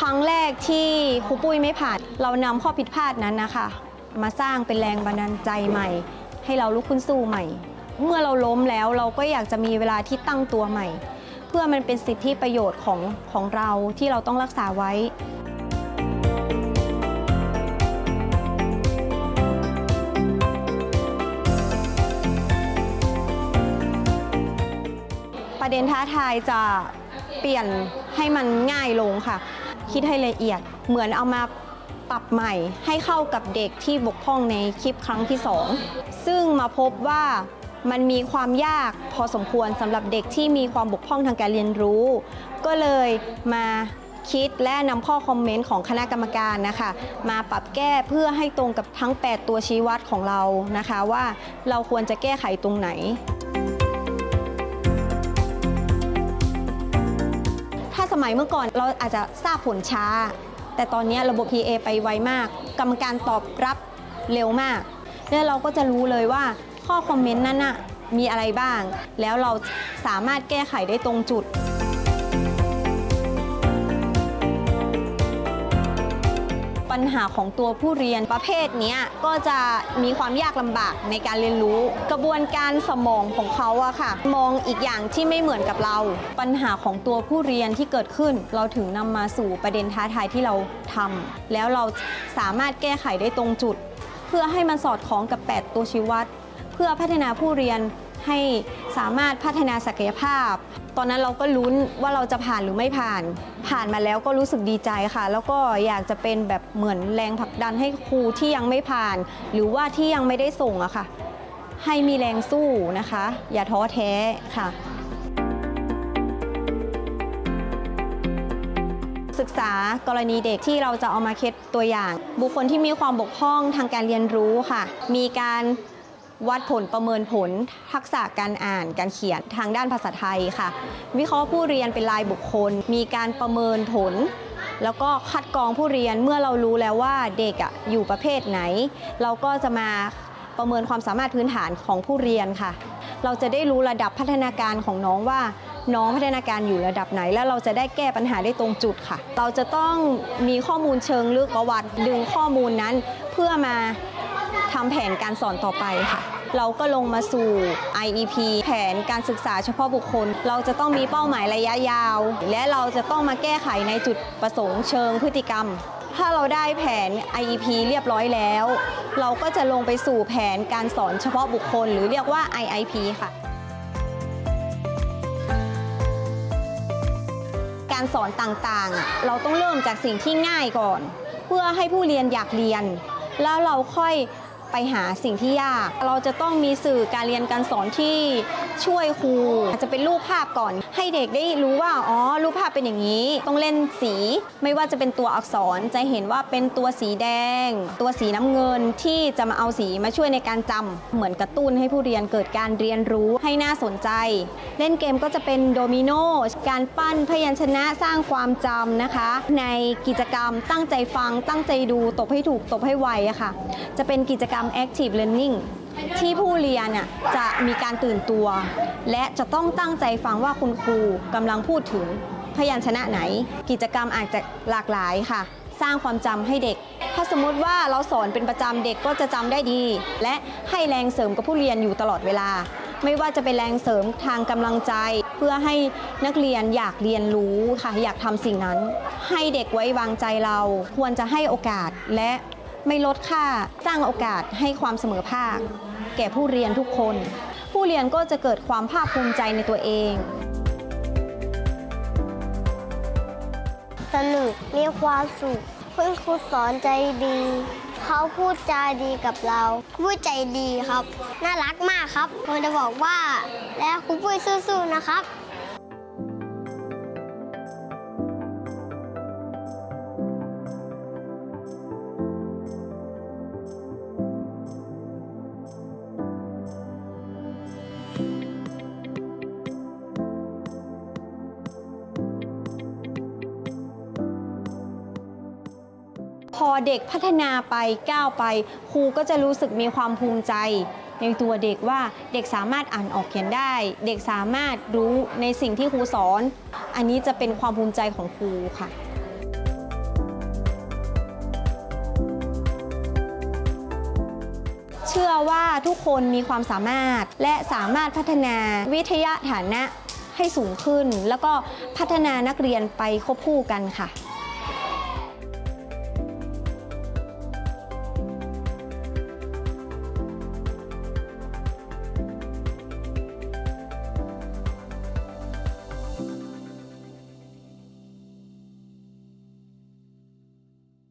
ครั้งแรกที่ครูปุ้ยไม่ผ่าน เรานำข้อผิดพลาดนั้นนะคะ มาสร้างเป็นแรงบันดาลใจใหม่ ให้เราลุกขึ้นสู้ใหม่ เมื่อเราล้มแล้วเราก็อยากจะมีเวลาที่ตั้งตัวใหม่ เพื่อมันเป็นสิทธิประโยชน์ของของเราที่เราต้องรักษาไว้ประเด็นท้าทายจะเปลี่ยนให้มันง่ายลงค่ะ คิดให้ละเอียด เหมือนเอามาปรับใหม่ให้เข้ากับเด็กที่บกพร่องในคลิปครั้งที่ 2 ซึ่งมาพบว่ามันมีความยากพอสมควรสำหรับเด็กที่มีความบกพร่องทางการเรียนรู้ ก็เลยมาคิดและนำข้อคอมเมนต์ของคณะกรรมการนะคะ มาปรับแก้เพื่อให้ตรงกับทั้ง 8 ตัวชี้วัดของเรานะคะ ว่าเราควรจะแก้ไขตรงไหน มัยเมื่อก่อนเราอาจจะทราบผลช้า แต่ตอนนี้ระบบ PA ไปไวมาก กรรมการตอบรับเร็วมาก แล้วเราก็จะรู้เลยว่าข้อคอมเมนต์นั้นน่ะมีอะไรบ้าง แล้วเราสามารถแก้ไขได้ตรงจุด ปัญหาของตัวผู้เรียนประเภทนี้ก็จะมีความยากลำบากในการเรียนรู้ กระบวนการสมองของเขาอะค่ะ มองอีกอย่างที่ไม่เหมือนกับเรา ปัญหาของตัวผู้เรียนที่เกิดขึ้น เราถึงนำมาสู่ประเด็นท้าทายที่เราทำแล้วเราสามารถแก้ไขได้ตรงจุด เพื่อให้มันสอดคล้องกับ 8 ตัวชี้วัด เพื่อพัฒนาผู้เรียนให้สามารถพัฒนาศักยภาพ ตอนนั้นเราก็ลุ้นว่าเราจะผ่านหรือไม่ผ่าน ผ่านมาแล้วก็รู้สึกดีใจค่ะ แล้วก็อยากจะเป็นแบบเหมือนแรงผลักดันให้ครูที่ยังไม่ผ่าน หรือว่าที่ยังไม่ได้ส่งอะค่ะ ให้มีแรงสู้นะคะ อย่าท้อแท้ค่ะศึกษากรณีเด็กที่เราจะเอามาเคสตัวอย่าง บุคคลที่มีความบกพร่องทางการเรียนรู้ค่ะ มีการ วัดผลประเมินผล ทักษะการอ่านการเขียนทางด้านภาษาไทยค่ะ วิเคราะห์ผู้เรียนเป็นรายบุคคล มีการประเมินผล แล้วก็คัดกรองผู้เรียนเมื่อเรารู้แล้วว่าเด็กอะอยู่ประเภทไหน เราก็จะมาประเมินความสามารถพื้นฐานของผู้เรียนค่ะ เราจะได้รู้ระดับพัฒนาการของน้องว่าน้องพัฒนาการอยู่ระดับไหน แล้วเราจะได้แก้ปัญหาได้ตรงจุดค่ะ เราจะต้องมีข้อมูลเชิงลึกประวัติดึงข้อมูลนั้นเพื่อมา ทำแผนการสอนต่อไปค่ะ เราก็ลงมาสู่ IEP แผนการศึกษาเฉพาะบุคคล เราจะต้องมีเป้าหมายระยะยาว และเราจะต้องมาแก้ไขในจุดประสงค์เชิงพฤติกรรม ถ้าเราได้แผน IEP เรียบร้อยแล้ว เราก็จะลงไปสู่แผนการสอนเฉพาะบุคคล หรือเรียกว่า IIP ค่ะการสอนต่างๆอะเราต้องเริ่มจากสิ่งที่ง่ายก่อน เพื่อให้ผู้เรียนอยากเรียน แล้วเราค่อย ไปหาสิ่งที่ยาก เราจะต้องมีสื่อการเรียนการสอนที่ช่วยครูอาจจะเป็นรูปภาพก่อน ให้เด็กได้รู้ว่าอ๋อรูปภาพเป็นอย่างนี้ ต้องเล่นสี ไม่ว่าจะเป็นตัวอักษรจะเห็นว่าเป็นตัวสีแดง ตัวสีน้ำเงินที่จะมาเอาสีมาช่วยในการจำเหมือนกระตุ้นให้ผู้เรียนเกิดการเรียนรู้ให้น่าสนใจ เล่นเกมก็จะเป็นโดมิโนการปั้นพยัญชนะสร้างความจำนะคะ ในกิจกรรมตั้งใจฟังตั้งใจดูตบให้ถูกตบให้ไวอะค่ะ จะเป็นกิจกรรม active learning ที่ผู้เรียนน่ะจะมีการตื่นตัว และจะต้องตั้งใจฟังว่าคุณครูกำลังพูดถึงพยัญชนะไหน กิจกรรมอาจจะหลากหลายค่ะ สร้างความจำให้เด็ก ถ้าสมมติว่าเราสอนเป็นประจำเด็กก็จะจำได้ดี และให้แรงเสริมกับผู้เรียนอยู่ตลอดเวลา ไม่ว่าจะเป็นแรงเสริมทางกำลังใจ เพื่อให้นักเรียนอยากเรียนรู้ค่ะอยากทำสิ่งนั้น ให้เด็กไว้วางใจเราควรจะให้โอกาสและ ไม่ลดค่าสร้างโอกาสให้ความเสมอภาค แก่ผู้เรียนทุกคน ผู้เรียนก็จะเกิดความภาคภูมิใจในตัวเอง สนุกมีความสุขคุณครูสอนใจดี เขาพูดจาดีกับเราพูดใจดีครับ น่ารักมากครับผมจะบอกว่า แล้วครูปุ้ยสู้ๆนะครับ พอเด็กพัฒนาไปก้าวไป ครูก็จะรู้สึกมีความภูมิใจ ในตัวเด็กว่าเด็กสามารถอ่านออกเขียนได้ เด็กสามารถรู้ในสิ่งที่ครูสอน อันนี้จะเป็นความภูมิใจของครูค่ะเชื่อว่าทุกคนมีความสามารถและสามารถพัฒนาวิทยาฐานะให้สูงขึ้น แล้วก็พัฒนานักเรียนไปควบคู่กันค่ะ